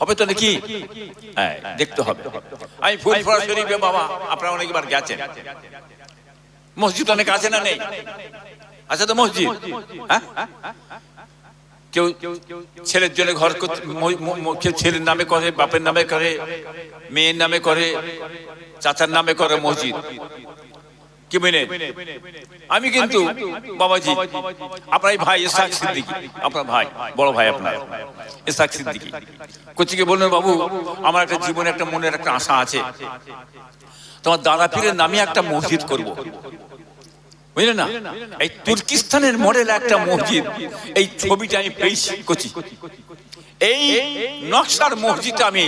হবে তো নাকি হ্যাঁ দেখতে হবে। আমি ফুলফরা শরীফে বাবা, আপনারা অনেকবার গেছেন। মসজিদ অনেক আছে না নেই? আছে তো মসজিদ? হ্যাঁ? কেউ ছেলের জন্য ঘর কেউ ছেলের নামে করে, বাপের নামে করে, মেয়ের নামে করে, চাচার নামে করে মসজিদ। আমি কিন্তু বাবাজি। আপনার ভাই ইসাক সিদ্দিকি। আপনার ভাই বড় ভাই আপনার। ইসাক সিদ্দিকি। কোচিকে বললেন বাবু আমার একটা জীবনে একটা মনের একটা আশা আছে। তোমার দাদা পীরের নামে একটা মসজিদ করব। বুঝলেন না? এই তুর্কিস্তানের মডেল একটা মসজিদ। এই ছবিটা আমি পেয়েছি কোচি। এই নকশার মসজিদটা আমি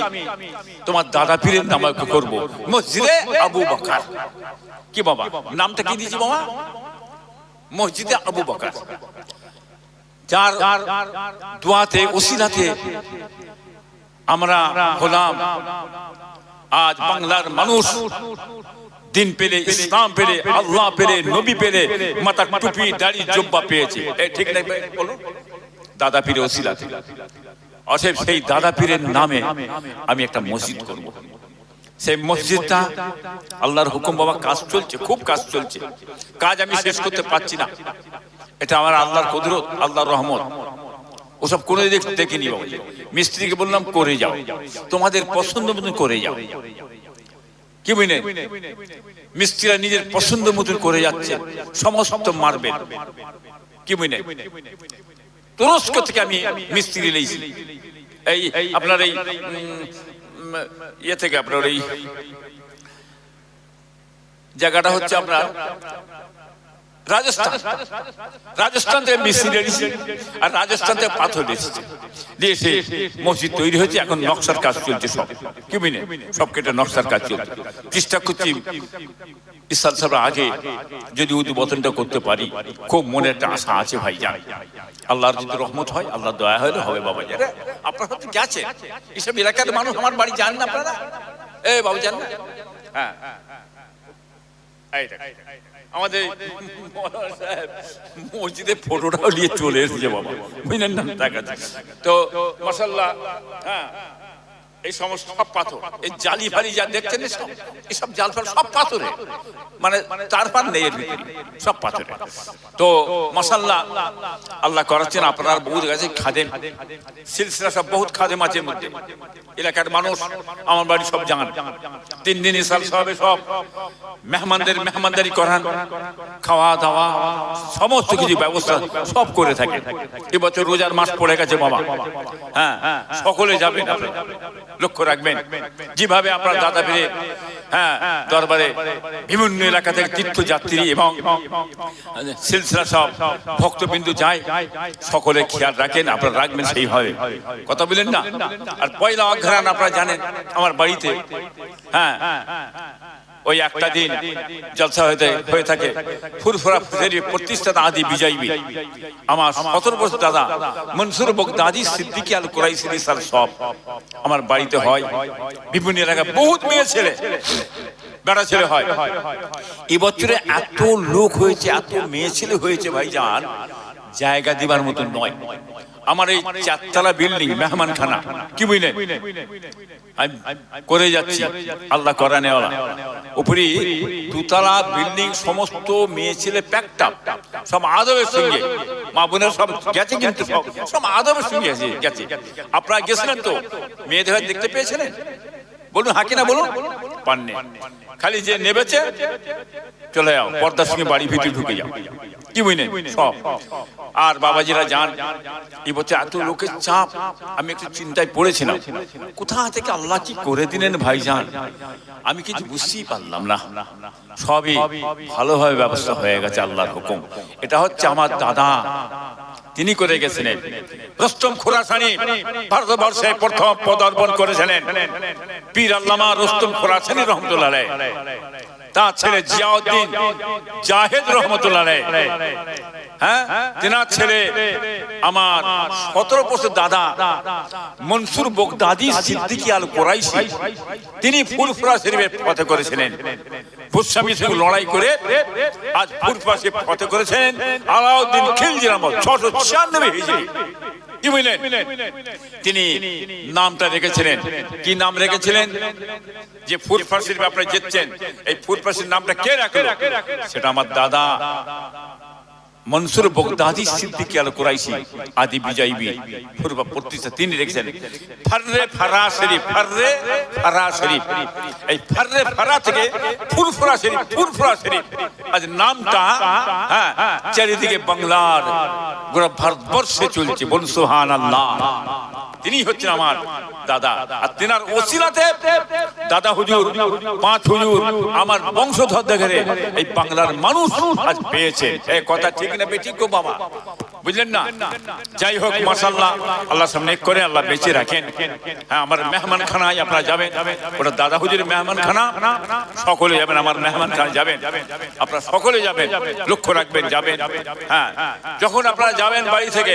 তোমার দাদা পীরের নামে করব। মসজিদে আবু বকর। কি বাবা? নামটা কি দিয়েছি বাবা? মসজিদে আবু বকর। যার দোয়াতে ওসিলাতে আমরা হলাম। আজ বাংলার মানুষ দিন পেলে ইসলাম পেলে আল্লাহ পেলে নবী পেলে মাথা টুপি দাড়ি জব্বা পেয়েছে। ঠিক নাই বলুন। দাদা পীরে ওসিলাতে। অতএব সেই দাদা পীরের নামে আমি একটা মসজিদ করব। সেই মসজিদটা আল্লাহর হুকুম বাবা কাজ চলছে, খুব কাজ চলছে। কাজ আমি শেষ করতে পারছি না। এটা আমার আল্লাহর কুদরত, আল্লাহর রহমত। ওসব দেখ দেখিনি বাবা। মিস্ত্রিকে বললাম, করে যাও। তোমাদের পছন্দ মতন করে যাও। কি বুঝলেন মিস্ত্রিরা নিজের পছন্দ মতন করে যাচ্ছে। সমস্ত মারবেন কি বুঝলেন তুরস্ক থেকে আমি মিস্ত্রি নিয়েছি। এই আপনার এই ইয়ে থেকে আপনার এই জায়গাটা হচ্ছে আপনার রাজস্থান। রাজস্থান থেকে মিস্ত্রি এনেছি আর রাজস্থান থেকে পাথর এসেছে। দিয়ে এসে মসজিদ তৈরি হয়েছে, এখন নকশার কাজ চলছে সব। কি বুঝলে সব কেটে নকশার কাজ চলছে। চেষ্টা করছি ইসাল সাহেব আগে যদি উদ্বোধনটা করতে পারি, খুব মনে একটা আশা আছে ভাই, জান। আল্লাহর যদি রহমত হয় আল্লাহ দয়া হলে হবে বাবা যারা আপনার হচ্ছে গেছে এসব এলাকার মানুষ আমার বাড়ি যান না আপনারা? এ বাবু যান না? হ্যাঁ এই দেখ। আমাদের মসজিদে ফটোটাও নিয়ে চলে এসেছে বাবা। বুঝলেন না? তো মশাল্লাহ হ্যাঁ এই সমস্ত সব পাথর, এই জালি ফালি যা দেখছেন সব এসব জাল ফাল সব পাথরে। মানে তার পার নেই এর ভিতরে, সব পাথরে। তো মাসাল্লাহ আল্লাহ করাচ্ছেন আপনার বহুত কাছে খাদেম সিলসিলা সব বহুত খাদেম আছে মধ্যে। এলাকার মানুষ, আমার বাড়ি সব জানান তিন দিন ইসাল সাহেবে সব মেহমানদের মেহমানদারি করান, খাওয়া দাওয়া, সমস্ত কিছু ব্যবস্থা সব করে থাকে। এবছর রোজার মাস পড়ে গেছে বাবা। হ্যাঁ সকলে আপনারা। লক্ষ্য রাখবেন। যেভাবে আপনার দাদা ফিরে হ্যাঁ দরবারে বিভিন্ন এলাকা থেকে তীর্থযাত্রী এবং সিলসিলা সব ভক্তবিন্দু যায়, সকলে খেয়াল রাখেন, আপনারা রাখবেন সেইভাবে। কথা বলেন না? আর পয়লা অঘ্রাণ আপনারা জানেন, আমার বাড়িতে হ্যাঁ ওই একটা দিন জলসা হয়ে হয়ে থাকে। ফুরফুরা ফুসেরি প্রতিষ্ঠাতা আদি বিজয়ী আমার সতেরো বছর দাদা মনসুর বগদাদি সিদ্দিকি আল কুরাইশি সাল সব। আমার বাড়িতে হয়। বিভিন্ন এলাকায় বহুত মেয়ে ছেলে। বেড়া ছেলে হয়। এবছরে এত লোক হয়েছে, এত মেয়ে ছেলে হয়েছে ভাইজান। জায়গা দিবার মতন নয়। আমার এই চারতলা বিল্ডিং মেহমান খানা কি বুঝলেন? আমি করে যাচ্ছি। আল্লাহ করা নেওয়ালা উপরে দুতলা বিল্ডিং সমস্ত মেয়ে ছেলে প্যাকটা সব আদবের সঙ্গে। মা বোনের সব গেছে কিন্তু সব। সব আদবের সঙ্গে গেছে গেছে। আপনারা গেছিলেন তো? মেয়েদের হয়ে দেখতে পেয়েছিলেন? বলুন হাকি না বলুন? পাননি। খালি যে নেবেছে চলে যাও পর্দার সঙ্গে বাড়ি ভিতরে ঢুকে যাও। কি বুঝলেন সব আর বাবাজিরা যান এই বছর এত লোকের চাপ আমি একটু চিন্তায় পড়েছিলাম। কোথা থেকে আল্লাহ কি করে দিলেন ভাইজান? আমি কিছু বুঝতেই পারলাম না। সবই ভালোভাবে ব্যবস্থা হয়ে গেছে আল্লাহর হুকুম। এটা হচ্ছে আমার দাদা। তিনি করে গেছিলেন। রস্তম খুরাসানি ভারতবর্ষে প্রথম পদার্পণ করেছিলেন। পীর আল্লামা রস্তম খুরাসানি রহমতুল্লাহ তা ছেলে জিয়াউদ্দিন জাহেদ রহমতুল্লাহ। হ্যাঁ? তেনার ছেলে আমার সতেরো বছর দাদা মনসুর বগদাদি সিদ্দিকি আল কোরাইশি। তিনি ফুরফুরা শরীফে ফতে করেছিলেন। ভূস্বামীর সঙ্গে লড়াই করে আজ ফুরফুরা শরীফ ফতে করেছেন। আলাউদ্দিন খিলজি নামক ছশো ছিয়ানব্বই হিজরি কি বুঝলেন তিনি নামটা রেখেছিলেন। কি নাম রেখেছিলেন? যে ফুরফা শরীফ আপনারা যেচ্ছেন এই ফুরফা শরীফ নামটা কে রাখল? সেটা আমার দাদা মনসুর বগদাদি সিদ্দিকী আল কুরাইশি, আদি বিজয়বি পূর্ব প্রতিষ্ঠা তিনি রেখেছেন ফাররে ফারা শরীফ, ফাররে ফারা শরীফ। এই ফাররে ফারা থেকে ফুরফুরা শরীফ ফুরফুরা শরীফ। আজ নামটা হ্যাঁ চারিদিকে বাংলার গোটা ভারতবর্ষে চলছে বল সুহান আল্লাহ তিনি হচ্ছেন আমার দাদা। আর তেনার ওসিলাতে দাদা হুজুর, পাঁচ হুজুর, আমার বংশধর দেখে এই বাংলার মানুষ আজ পেয়েছে। এই কথা ঠিক না বেঠিক গো বাবা? বুঝলেন না? যাই হোক মাসাল্লাহ আল্লাহ সামনে করে আল্লাহ বেঁচে রাখেন। হ্যাঁ আমার মেহমান খানায় আপনারা যাবেন। ওটা দাদা হুজুরের মেহমান খানা সকলে যাবেন আমার মেহমান খানা যাবেন। আপনারা সকলে যাবেন লক্ষ্য রাখবেন যাবেন। হ্যাঁ যখন আপনারা যাবেন বাড়ি থেকে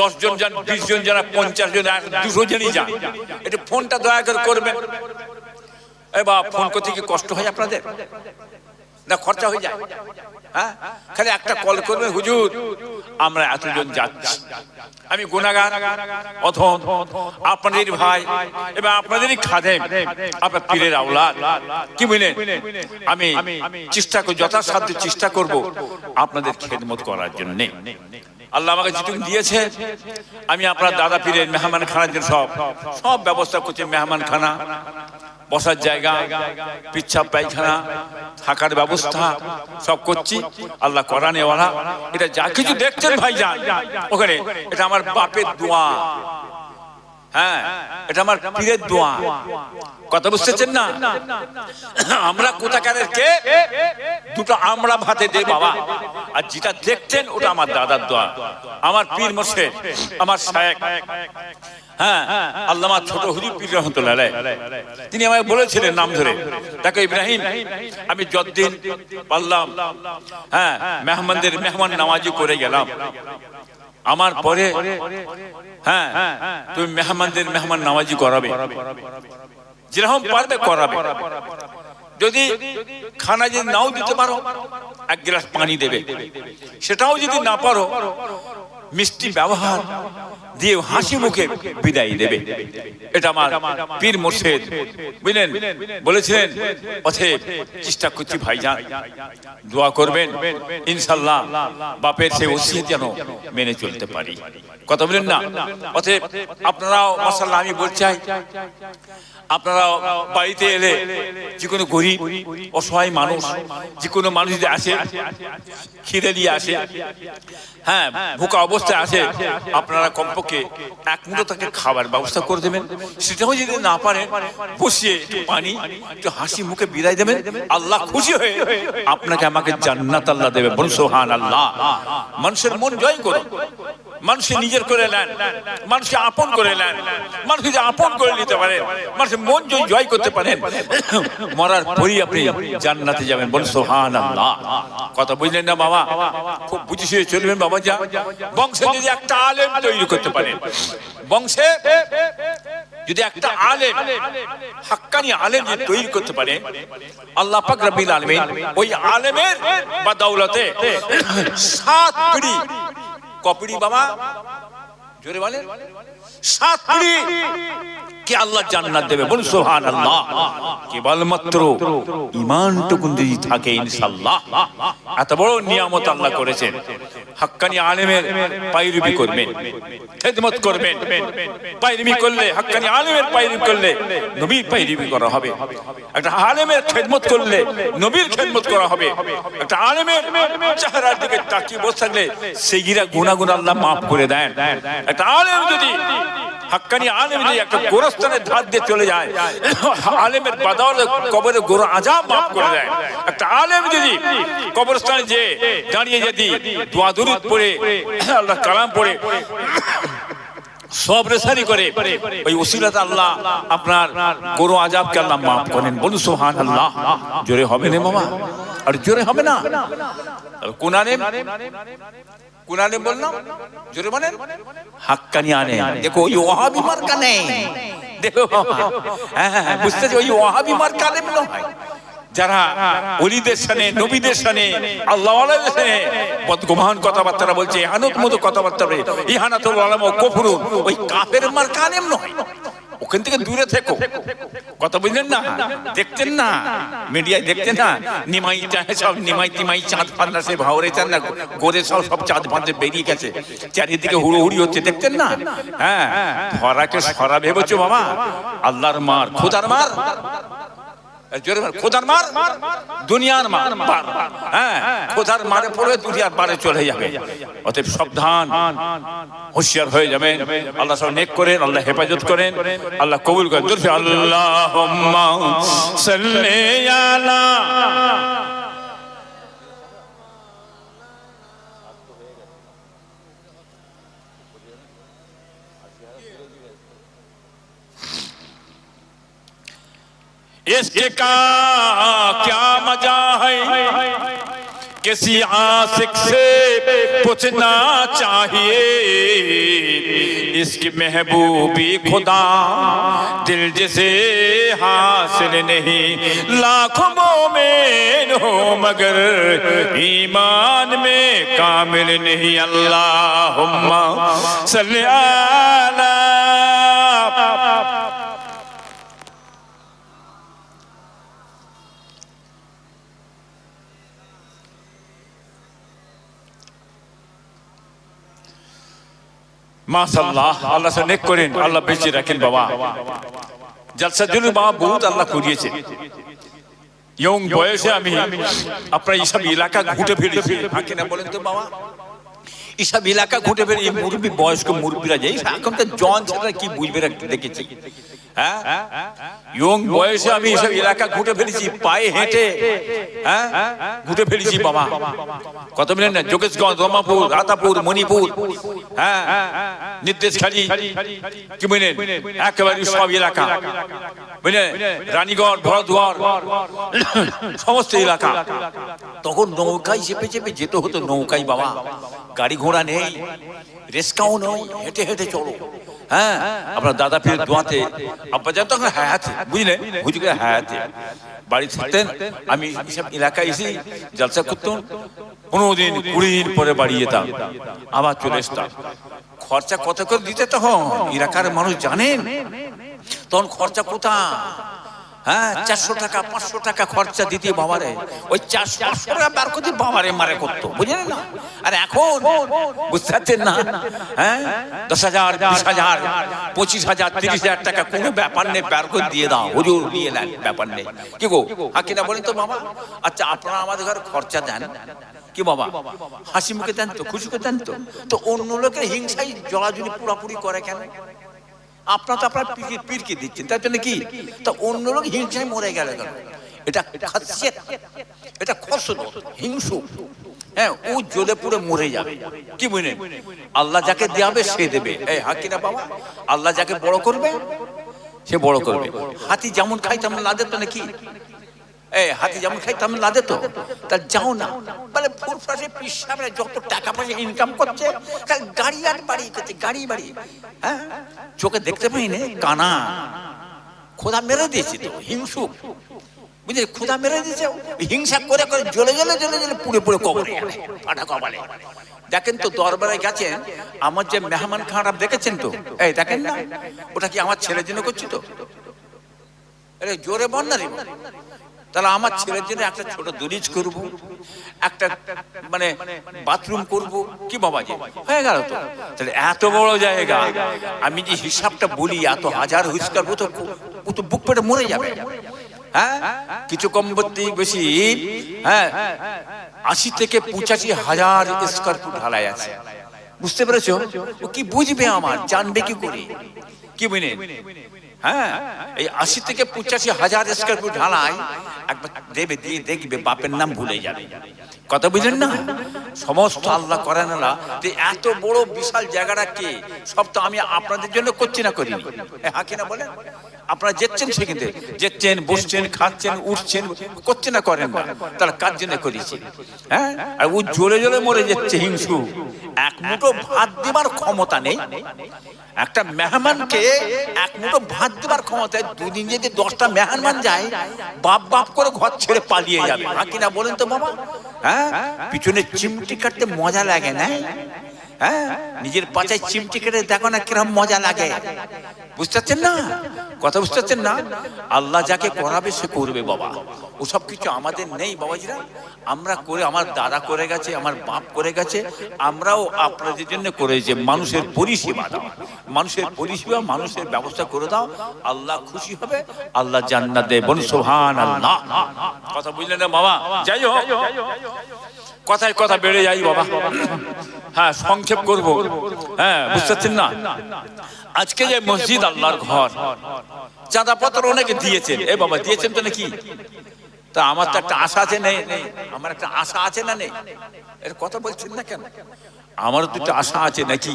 দশ জন যান বিশ জন যারা পঞ্চাশ জন দুশো জনই যান। একটু ফোনটা দয়া করে করবেন। এ বা ফোন করতে কি কষ্ট হয় আপনাদের? না খরচা হয়ে যায়? হ্যাঁ? খালি একটা কল করবে, হুজুর, আমরা এতজন যাচ্ছি। আমি গুণাগান অথন আপনাদের ভাই, এবং আপনাদেরই খাদেম, আপনার পীরের আওলাদ। কি বুঝলেন আমি চেষ্টা করি, যথাসাধ্য চেষ্টা করব আপনাদের খেদমত করার জন্য। আল্লাহ আমাকে যেটুকু দিয়েছে, আমি আপনার দাদা পীরের মেহমান খানার জন্য সব সব ব্যবস্থা করছি মেহমান খানা বসার জায়গা, পিচ্ছাপ পায়খানা, থাকার ব্যবস্থা, সব করছি, আল্লাহ করানেওয়ালা এটা যা কিছু দেখছেন ভাই যান ওখানে, এটা আমার বাপের দোয়া হ্যাঁ এটা আমার পীরের দোয়া, কথা বুঝতেছেন না? আমরা কোথাকারের কে? দুটো আমরা ভাতে দে বাবা। আর যেটা দেখছেন ওটা আমার দাদার দোয়া। আমার পীর মোর্শেদ, আমার শায়েক। হ্যাঁ আল্লামা ছোট হুজুর পীর রহমতুল্লাহ। তিনি আমাকে বলেছিলেন নাম ধরে। দেখো ইব্রাহিম, আমি যতদিন পারলাম হ্যাঁ মেহমানদের মেহমান নামাজি করে গেলাম। আমার পরে হ্যাঁ তুমি মেহমানদের মেহমান নামাজি করাবে। যেরকম পারবে করাবে। যদি খানা যদি নাও দিতে পারো, এক গ্লাস পানি দেবে। সেটাও যদি না পারো, মিষ্টি ব্যবহার দিয়ে হাসি মুখে বিদায় দেবে। এটা আমার পীর মোর্শেদ বুঝলেন বলেছিলেন, পথে চেষ্টা করছি ভাইজান, দোয়া করবেন ইনশাল্লাহ বাপের সে ওসিয়ত যেন মেনে চলতে পারি। কথা বলেন না। অতএব আপনারাও মাসাল্লাহ আমি বলছি আপনারা বাড়িতে এলে যে কোনো গরিব, অসহায় মানুষ, যে কোনো মানুষ যদি আসে, খিদে নিয়ে আসে হ্যাঁ ভুকা অবস্থায় আসে, আপনারা কমপক্ষে এক মুঠো তাকে খাবার ব্যবস্থা করে দেবেন। সেটাও যদি না পারেন, বসিয়ে পানি, একটু হাসি মুখে বিদায় দেবেন। আল্লাহ খুশি হয়ে আপনাকে আমাকে জান্নাত আল্লাহ দেবে। বলুন সোহান আল্লাহ মানুষের মন জয় করুন। মানুষকে নিজের করে নেন, মানুষকে আপন করে নেন, মানুষকে যে আপন করে নিতে পারেন, মানুষের মন যদি জয় করতে পারেন, মরার পরই আপনি জান্নাতে যাবেন। বলুন সোহান কথা বুঝলেন না, বাবা? খুব বুঝে শুয়ে চলবেন, বাবা যা। বংশে যদি একটা আলেম তৈরি করতে পারেন বংশে যদি একটা আলেম, হাক্কানি আলেম যদি তৈরি করতে পারে, আল্লাহ পাক রব্বিল আলামিন ওই আলেমের বা দৌলতে সাত পিড়ি কপিড়ি বাবা জোরে বলেন। সাত পিড়ি কে আল্লাহ জান্নাত দেবে? বলুন, সুবহানাল্লাহ। কেবলমাত্র ঈমানটুকু যদি থাকে, ইনশাআল্লাহ। এত বড় নিয়ামত আল্লাহ করেছেন। হাক্কানি আলেমের পায়রবি করবেন, খেদমত করবেন। পায়রবি করলে, হাক্কানি আলেমের পায়রবি করলে নবীর পায়রবি করা হবে। একটা আলেমের খেদমত করলে নবীর খেদমত করা হবে। একটা আলেমের চেহারার দিকে তাকিয়ে বসে থাকলে সেই গিরা গুণাগুণ আল্লাহ মাফ করে দেন। একটা আলেম যদি হাক্কানি আলেম যদি একটা গোরস্থানের ধার দিয়ে চলে যায়। আলেমের বাদাওয়াল কবরে গোর আজাব মাফ করে দেয়। একটা আলেম যদি কবরস্থানে যে দাঁড়িয়ে যদি দোয়া পড়ে আল্লাহ কালাম পড়ে, সব রেসারি করে, ওই ওসিলাত আল্লাহ আপনার গরু আজাবকে আল্লাহ মাফ করেন। বলুন সোহান আল্লাহ জোরে হবে না মামা। আর জোরে হবে না। কোন আলেম কোন আলেম বললাম? জোরে বলেন। হাক্কানি আনে। দেখো ওই ওহাবি মার্কা নেই। দেখো হ্যাঁ হ্যাঁ হ্যাঁ, বুঝতেছি ওই ওহাবি মার্কা নয় যারা অলিদের সানে নবীদের সানে আল্লাহ সানে বদগুমান কথাবার্তা বলছে ইহানত মতো কথাবার্তা বলে ইহানাতুল আলম ও কফুরু ওই কাফের মার কানেম নয় ওখান থেকে দূরে থেকো। কথা বুঝলেন না? দেখতেন না? মিডিয়ায় দেখতেন না? নিমাই সব নিমাই তিমাই চাঁদ ফান্না সে ভাওরে চান না। গোরে সব সব চাঁদ ফাঁদে বেরিয়ে গেছে। চারিদিকে হুড়োহুড়ি হচ্ছে, দেখতেন না? হ্যাঁ ধরাকে সরা ভেবেছো বাবা? আল্লাহর মার, খোদার মার। দুনিয়ার মার। হ্যাঁ মারে দুনিয়ার মারে চলে সাবধান, হুঁশিয়ার হয়ে যাবে আল্লাহ সব নেক করেন, আল্লাহ হেফাজত করেন। আল্লাহ কবুল করেন। আল্লাহ इसके का क्या मज़ा है? किसी आशिक से पूछना चाहिए। इसकी महबूबी खुदा दिल जिसे हासिल नहीं। लाखों में हो, मगर ईमान में कामिल नहीं। अल्लाहुम्मा सल्ली আল্লাহ করেন, আল্লাহ রাখেন বাবা। বাবা বহুত আল্লাহ করিয়েছে। ইয়ং আমি এলাকা ঘুটে না বলেন তো বাবা। এলাকা ঘুটে মুরব্বী বয়স্ক মুরব্বীরা যাই এখনকার জন ছেলেরা কি বুঝবে দেখেছি। হ্যাঁ? ইয়ং বয়সে আমি এইসব এলাকা ঘুটে ফেলেছি, পায়ে হেঁটে। হ্যাঁ? ঘুটে ফেলেছি, বাবা। কত মিলেন না, যোগেশগঞ্জ, রমাপুর রাতাপুর মণিপুর। হ্যাঁ? নির্দেশ খালি। কি বুঝলেন একেবারে সব এলাকা। বুঝলেন রানীগঞ্জ ভরতগড়, সমস্ত এলাকা। তখন নৌকায় চেপে চেপে যেতে হতো নৌকায়, বাবা। গাড়ি ঘোড়া নেই রেস্কাও নয়, হেঁটে হেঁটে চলো। হ্যাঁ আপনার দাদা ফিরে দোয়াতে আব্বা যান তখন হায়াতে বুঝলেন হুজুরে হায়াতে। বাড়ি থাকতেন আমি সব এলাকায় এসে জলসা করতাম। পনেরো দিন কুড়ি দিন পরে বাড়ি যেতাম। আবার চলে আসতাম। খরচা কত করে দিতে তখন? এলাকার মানুষ জানেন? তখন খরচা কোথায় হ্যাঁ চারশো টাকা, পাঁচশো টাকা খরচা দিতে বাবারে। ওই চারশো, পাঁচশো টাকা বার করতে বাবারে মারে করতো, বুঝলেন না? আর এখন বুঝতে পারছেন না হ্যাঁ দশ হাজার, বিশ হাজার, পঁচিশ হাজার, তিরিশ হাজার টাকা কোনো ব্যাপার নেই, বার করে দিয়ে দাও, হুজুর, নিয়ে নেন, ব্যাপার নেই। কি গো হ্যাঁ কিনা বলেন তো বাবা? আচ্ছা আপনারা আমাদের ঘরে খরচা দেন। কি বাবা? হাসি মুখে দেন তো, খুশি করে দেন তো। তো অন্য লোকের হিংসাই জলাজলি পুরাপুরি করে কেন? আপনার তো আপনার পীরকে দিচ্ছেন, তার জন্য কি? তা অন্য লোক হিংসায় মরে গেল কেন? এটা খাসিয়ত, এটা খসল হিংসু হ্যাঁ ও জ্বলে পুরে মরে যাবে। কি মনে? আল্লাহ যাকে দেবে সে দেবে। এই হাকিরা বাবা, আল্লাহ যাকে বড় করবে, সে বড় করবে। হাতি যেমন খাই তেমন লাদে তো নাকি? হাতি যেমন খাই তেমন লাদে তো। তা যাও না। বলে ফুরফাসে পিসাবে যত টাকা পয়সা ইনকাম করছে খালি গাড়ি আর বাড়ি করছে, গাড়ি বাড়ি। হ্যাঁ? চোখে দেখতে পাই না কানা। খোদা মেরে দিয়েছে তো হিংসুক বুঝলি খোদা মেরে দিয়েছে। হিংসা করে করে জ্বলে জ্বলে জ্বলে জ্বলে পুড়ে পুড়ে কবরে ফাটা কপালে দেখেন তো, দরবারে গেছেন, আমার যে মেহমান খারাপ দেখেছেন তো, এই দেখেন না, ওটা কি আমার ছেলের জন্য করছি তো? জোরে বল না। তাহলে আমার ছেলের জন্য একটা ছোট দরিজ করব একটা মানে বাথরুম করব কি বাবা জি হয়ে গেল তো? তাহলে এত বড় জায়গা আমি যে হিসাবটা বলি এত হাজার হুইস্কার ও তো ও তো বুক পেটে মরে যাবে। হ্যাঁ? কিছু কম বেশি হ্যাঁ? আশি থেকে পঁচাশি হাজার স্কোয়ার ফুট ঢালাই আছে। বুঝতে পেরেছ? ও কি বুঝবে আমার? জানবে কি করে? কি বুঝলেন হ্যাঁ এই আশি থেকে পঁচাশি হাজার স্কোয়ার ফুট ঢালাই একবার দেবে দিয়ে দেখবে বাপের নাম ভুলে যাবে। কথা বুঝলেন না? সমস্ত আল্লাহ করেন না। তো এত বড় বিশাল জায়গাটা কে? সব তো আমি আপনাদের জন্য করছি না করিনি এ, হ্যাঁ কিনা বলেন? আপনারা যেচ্ছেন সেখান যেচ্ছেন বসছেন খাচ্ছেন উঠছেন করছে না করেন না। তারা কার জন্য করেছি? হ্যাঁ? আর ও জ্বলে জ্বলে মরে যাচ্ছে হিংসু। এক মুঠো ভাত দেবার ক্ষমতা নেই। একটা মেহমানকে এক মুঠো ভাত দেবার ক্ষমতায় দুদিন যদি দশটা মেহমান যায়, বাপ বাপ করে ঘর ছেড়ে পালিয়ে যাবে। হ্যাঁ কিনা বলেন তো বাবা? হ্যাঁ? পিছনে চিমটি কাটতে মজা লাগে না হ্যাঁ? নিজের পাচায় চিমটি কেটে দেখো না কিরম মজা লাগে। বুঝতে পারছেন না? কথা বুঝতে পারছেন না? আল্লাহ যাকে করাবে সে করবে, বাবা। ওসব কিছু আমাদের নেই, বাবাজিরা। আমরা করে, আমার দাদা করে গেছে, আমার বাপ করে গেছে। আমরাও আপনাদের জন্য করে যে মানুষের পরিষেবা দাও। মানুষের পরিষেবা, মানুষের ব্যবস্থা করে দাও। আল্লাহ খুশি হবে, আল্লাহ জান্নাত দেয় বল সোহান আল্লাহ কথা বুঝলেন না, বাবা? যাই হোক। কথায় কথা বেড়ে যাই বাবা। হ্যাঁ সংক্ষেপ করব। হ্যাঁ বুঝতে পারছেন না? আজকে যে মসজিদ আল্লাহর ঘর, চাঁদাপত্র অনেকে দিয়েছেন। এ বাবা, দিয়েছেন তো নাকি? তা আমার তো একটা আশা আছে নেই নেই আমার একটা আশা আছে না নেই এর কথা বলছেন না কেন? আমারও তো একটা আশা আছে নাকি?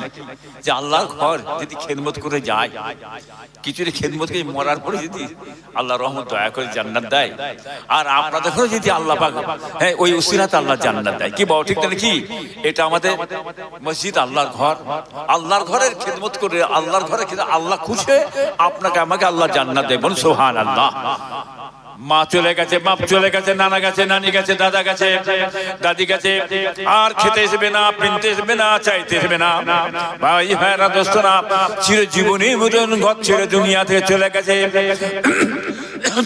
যে আল্লাহর ঘর যদি খেদমত করে যায় কিছুটা খেদমত করে মরার পরে যদি আল্লাহ রহমত দয়া করে জান্নাত দেয়। আর আপনাদেরও যদি আল্লাহ পাক হ্যাঁ ওই উসিরাতে আল্লাহ জান্নাত দেয়। কি বাবা, ঠিক না কি এটা আমাদের মসজিদ, আল্লাহর ঘর। আল্লাহর ঘরের খেদমত করে, আল্লাহর ঘরে খেদমত আল্লাহ খুশি, আপনাকে আমাকে আল্লাহ জান্নাত দেয় বলুন সোহান আল্লাহ মা চলে গেছে, বাপ চলে গেছে, নানা গেছে, নানি গেছে, দাদা গেছে, দাদি গেছে। আর খেতে আসবে না, পিনতে আসবে না, চাইতে আসবে না। ভাই ভাইরা দোস্তরা চির জীবনী মতন ঘর ছেড়ে দুনিয়া থেকে চলে গেছে।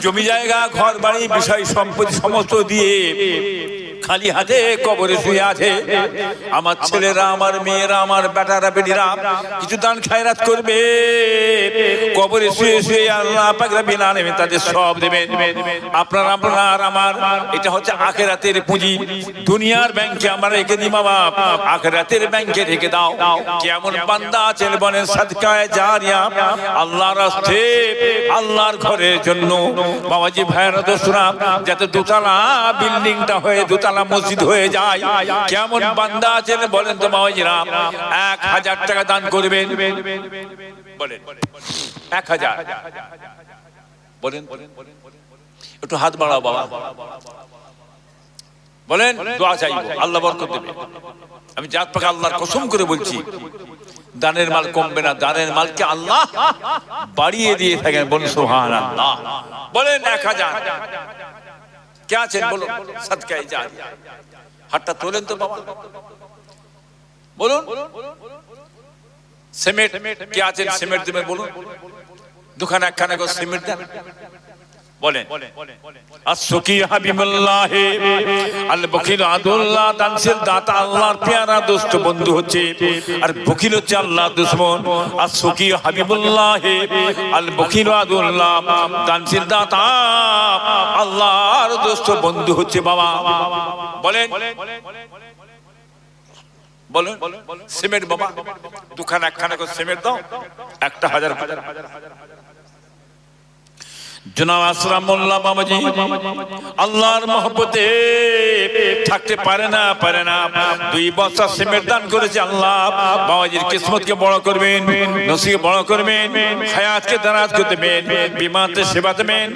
জমি জায়গা ঘর বাড়ি বিষয় সম্পত্তি সমস্ত দিয়ে খালি হাতে কবরে শুয়ে আছে। আমার ছেলেরা, আমার মেয়েরা, আমার বেটারা, বেটিরা কিছু দান খায়রাত করবে। কবরে শুয়ে শুয়ে আল্লাহ পাকরা বিনা নেবে তাদের সব দেবেন আপনার আপনার, আমার, এটা হচ্ছে আখেরাতের পুঁজি। দুনিয়ার ব্যাংকে আমরা রেখে দিই, বাবা। আখেরাতের ব্যাংকে রেখে দাও। কেমন বান্দা আছেন বলেন, সাদকায় জারিয়া। আল্লাহর রাস্তে আল্লাহর ঘরের জন্য। বাবাজি ভাইয়েরা দোসরা যাতে দোতলা বিল্ডিংটা হয়ে দোতলা মসজিদ হয়ে যায়। কেমন বান্দা আছেন বলেন তো বাবাজিরা এক হাজার টাকা দান করবেন। বলেন। এক হাজার। বলেন। একটু হাত বাড়াও বাবা। বলেন, দোয়া চাইব। আল্লাহ বরকত দেবে। আমি জাত পাকে আল্লাহর কসম করে বলছি, দানের মাল কমবে না, দানের মালকে আল্লাহ বাড়িয়ে দিয়ে থাকেন বলুন সোহান আল্লাহ বলেন, এক হাজার। কে আছেন বলুন সৎকাই যান। হাতটা তোলেন তো বাবা। বলুন, সিমেন্ট কে আছেন? সিমেন্ট দিবেন, বলুন। দুখানা একখানা করে সিমেন্ট দেন। বলেন। আসকি হাবিবুল্লাহ আল বকিল আদুল্লাহ দানসের দাতা, আল্লাহর পেয়ারা দোস্ত বন্ধু হচ্ছে। আর বকিল হচ্ছে আল্লাহ দুশ্মন। আসকি হাবিবুল্লাহ আল বকিল আদুল্লাহ দানসের দাতা, আল্লাহর দোস্ত বন্ধু হচ্ছে বাবা। বলেন। বলেন। সিমেন্ট বাবা, দুখানা একখানা করে সিমেন্ট দাও, একটা হাজার হাজার। জনাব আসলাম বাবাজি, আল্লাহর মহব্বতে থাকতে পারে না পারে না। দুই বছর সিমের দান করেছে আল্লাহ। বাবাজির কিসমতকে বড় করবেন নসিকে বড় করবেন, হায়াতকে দারাজ করতে মেন বিমানতে সেবা দেবেন